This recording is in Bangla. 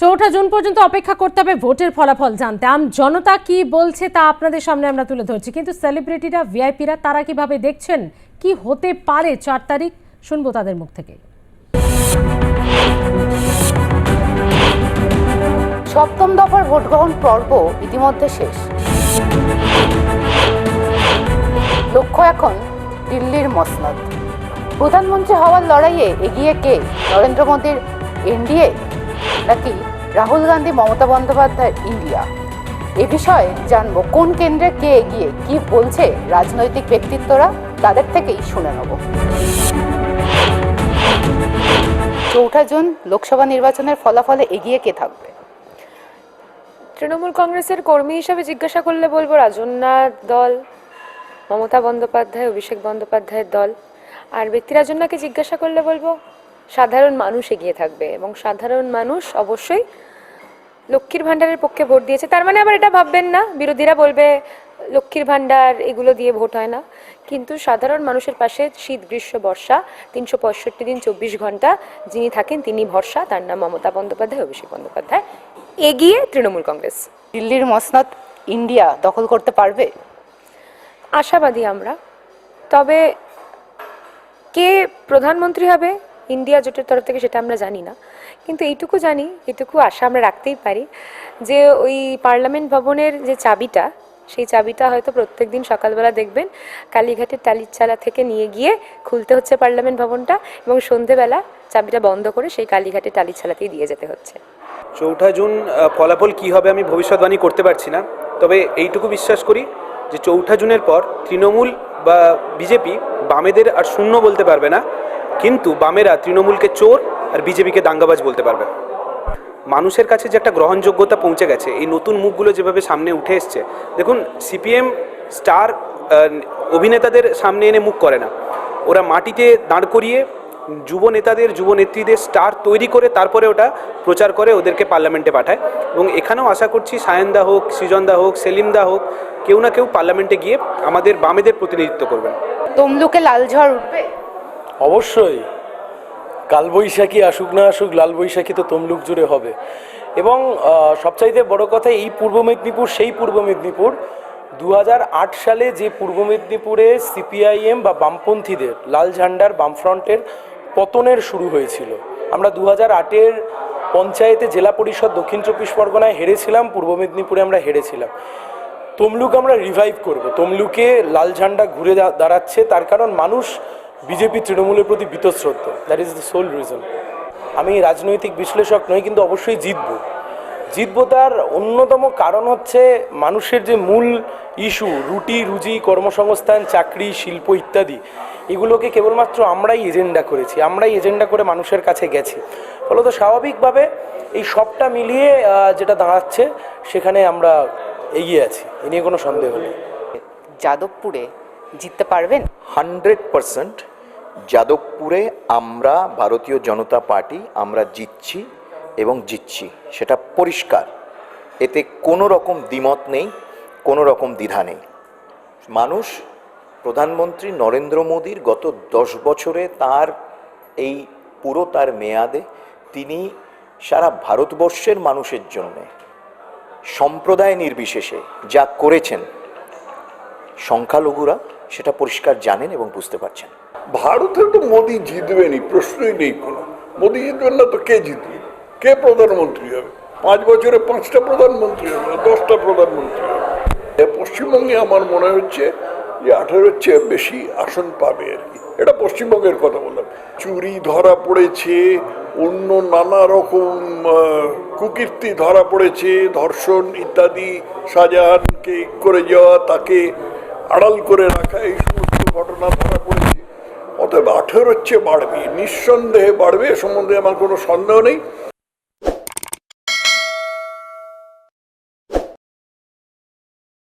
চৌঠা জুন পর্যন্ত অপেক্ষা করতে হবে ভোটের ফলাফল জানতে। আম জনতা কি বলছে তা আপনাদের সামনে আমরা তুলে ধরছি। কিন্তু সেলিব্রিটিরা ভিআইপিরা তারা কীভাবে দেখছেন? কি হতে পারে চার তারিখ? শুনব তাদের মুখ থেকে। সপ্তম দফার ভোট গ্রহণ পর্ব ইতিমধ্যে শেষ। লক্ষ্য এখন দিল্লির মসনদ। প্রধানমন্ত্রী হওয়ার লড়াইয়ে এগিয়ে কে? নরেন্দ্র মোদীর এনডিএ? নাকি রাহুল গান্ধী, মমতা বন্দ্যোপাধ্যায়ের ইন্ডিয়া। এ বিষয়ে জানব কোন কেন্দ্রে কে এগিয়ে কি বলছে রাজনৈতিক ব্যক্তিত্বরা, তাদের থেকেই শুনে নেব। চৌঠা জুন লোকসভা নির্বাচনের ফলাফলে এগিয়ে কে থাকবে? তৃণমূল কংগ্রেসের কর্মী হিসাবে জিজ্ঞাসা করলে বলব রাজন্যাথ দল, মমতা বন্দ্যোপাধ্যায়, অভিষেক বন্দ্যোপাধ্যায়ের দল। আর ব্যক্তি রাজন্যাকে জিজ্ঞাসা করলে বলব সাধারণ মানুষ এগিয়ে থাকবে এবং সাধারণ মানুষ অবশ্যই লক্ষ্মীর ভাণ্ডারের পক্ষে ভোট দিয়েছে। তার মানে আবার এটা ভাববেন না বিরোধীরা বলবে লক্ষ্মীর ভাণ্ডার এগুলো দিয়ে ভোট হয় না। কিন্তু সাধারণ মানুষের পাশে শীত গ্রীষ্ম বর্ষা তিনশো পঁয়ষট্টি দিন চব্বিশ ঘণ্টা যিনি থাকেন তিনি ভরসা। তার নাম মমতা বন্দ্যোপাধ্যায় অভিষেক বন্দ্যোপাধ্যায়। এগিয়ে তৃণমূল কংগ্রেস। দিল্লির মসনদ ইন্ডিয়া দখল করতে পারবে? আশাবাদী আমরা। তবে কে প্রধানমন্ত্রী হবে? ইন্ডিয়া জোটের তরফ থেকে সেটা আমরা জানি না। কিন্তু এইটুকু জানি এটুকু আশা আমরা রাখতেই পারি যে ওই পার্লামেন্ট ভবনের যে চাবিটা, সেই চাবিটা হয়তো প্রত্যেক দিন সকালবেলা দেখবেন, কালীঘাটের টালির চালা থেকে নিয়ে গিয়ে খুলতে হচ্ছে পার্লামেন্ট ভবনটা এবং সন্ধেবেলা চাবিটা বন্ধ করে সেই কালীঘাটের টালির চালাতেই দিয়ে যেতে হচ্ছে। চৌঠা জুন ফলাফল কী হবে আমি ভবিষ্যৎবাণী করতে পারছি না। তবে এইটুকু বিশ্বাস করি যে চৌঠা জুনের পর তৃণমূল বা বিজেপি বামেদের আর শূন্য বলতে পারবে না। কিন্তু বামেরা তৃণমূলকে চোর আর বিজেপিকে দাঙ্গাবাজ বলতে পারবে। মানুষের কাছে যে একটা গ্রহণযোগ্যতা পৌঁছে গেছে, এই নতুন মুখগুলো যেভাবে সামনে উঠে এসছে, দেখুন, সিপিএম স্টার অভিনেতাদের সামনে এনে মুখ করে না। ওরা মাটিতে দাঁড় করিয়ে যুব নেতাদের, যুব নেত্রীদের স্টার তৈরি করে তারপরে ওটা প্রচার করে ওদেরকে পার্লামেন্টে পাঠায়। এবং এখানেও আশা করছি সায়নদা হোক, সৃজনদা হোক, সেলিমদা হোক, কেউ না কেউ পার্লামেন্টে গিয়ে আমাদের বামেদের প্রতিনিধিত্ব করবেন। তমলুকে লাল ঝড় উঠবে? অবশ্যই, কালবৈশাখী আসুক না আসুক লাল বৈশাখী তো তমলুক জুড়ে হবে। এবং সবচাইতে বড় কথা, এই পূর্ব মেদিনীপুর, সেই পূর্ব মেদিনীপুর দু হাজার আট সালে যে পূর্ব মেদিনীপুরে সিপিআইএম বা বামপন্থীদের, লাল ঝান্ডার বামফ্রন্টের পতনের শুরু হয়েছিল। আমরা দু হাজার আটের পঞ্চায়েতে জেলা পরিষদ দক্ষিণ চব্বিশ পরগনায় হেরেছিলাম, পূর্ব মেদিনীপুরে আমরা হেরেছিলাম। তমলুক আমরা রিভাইভ করব। তমলুকে লাল ঝান্ডা ঘুরে দাঁড়াচ্ছে, তার কারণ মানুষ বিজেপি তৃণমূলের প্রতি বীতশ্রদ্ধ that is the sole reason আমি রাজনৈতিক বিশ্লেষক নই কিন্তু অবশ্যই জিতবো। জিতবো তার অন্যতম কারণ হচ্ছে মানুষের যে মূল ইস্যু রুটি রুজি কর্মসংস্থান চাকরি শিল্প ইত্যাদি এগুলোকে কেবলমাত্র আমরাই এজেন্ডা করেছি আমরাই এজেন্ডা করে মানুষের কাছে গেছি। ফলত স্বাভাবিকভাবে এই সবটা মিলিয়ে যেটা দাঁড়াচ্ছে সেখানে আমরা এগিয়ে আছি এ নিয়ে কোনো সন্দেহ নেই। যাদবপুরে জিততে পারবেন? হান্ড্রেড পারসেন্ট যাদবপুরে আমরা ভারতীয় জনতা পার্টি, আমরা জিতছি এবং জিতছি, সেটা পরিষ্কার। এতে কোনো রকম দ্বিমত নেই, কোনো রকম দ্বিধা নেই। মানুষ, প্রধানমন্ত্রী নরেন্দ্র মোদীর গত দশ বছরে তার এই পুরো তার মেয়াদে তিনি সারা ভারতবর্ষের মানুষের জন্যে, সম্প্রদায় নির্বিশেষে যা করেছেন, সংখ্যালঘুরা সেটা পরিষ্কার জানেন এবং বুঝতে পারছেন। ভারতে তো মোদি জিতবেনই, প্রশ্নই নেই কোনো। মোদি জিতবেন না তো কে জিতবে? কে প্রধানমন্ত্রী হবে? পাঁচ বছরে পাঁচটা প্রধানমন্ত্রী হবে, দশটা প্রধানমন্ত্রী হবে। পশ্চিমবঙ্গে আমার মনে হচ্ছে যে আঠেরোর চেয়ে বেশি আসন পাবে আর কি। এটা পশ্চিমবঙ্গের কথা বললাম। চুরি ধরা পড়েছে, অন্য নানা রকম কুকীর্তি ধরা পড়েছে, ধর্ষণ ইত্যাদি, শাহজাহানকে করে যাওয়া, তাকে আড়াল করে রাখা, এই সমস্ত ঘটনা ধরা পড়েছে। অতএব আঠেরোর চেয়ে বাড়বে নিঃসন্দেহে বাড়বে সম্বন্ধে আমার কোনো সন্দেহ নেই।